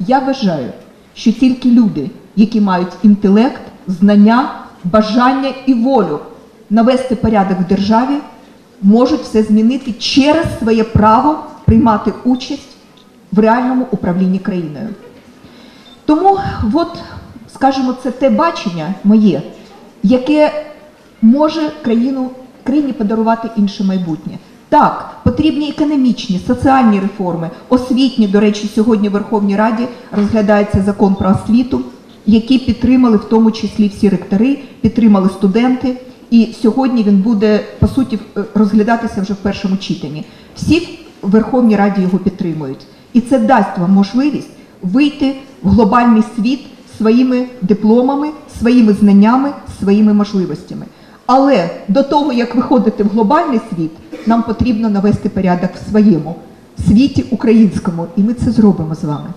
Я вважаю, що тільки люди, які мають інтелект, знання, бажання і волю навести порядок в державі, можуть все змінити через своє право приймати участь в реальному управлінні країною. Тому, от, скажімо, це те бачення моє, яке може країну, країні подарувати інше майбутнє. Так, потрібні економічні, соціальні реформи, освітні. До речі, сьогодні в Верховній Раді розглядається закон про освіту, який підтримали в тому числі всі ректори, підтримали студенти. І сьогодні він буде по суті е, розглядатися вже в першому читанні. Всі в Верховній Раді його підтримують, і це дасть вам можливість вийти в глобальний світ своїми дипломами, своїми знаннями, своїми можливостями. Але до того, як виходити в глобальний світ, нам потрібно навести порядок в своєму світі українському, і ми це зробимо з вами.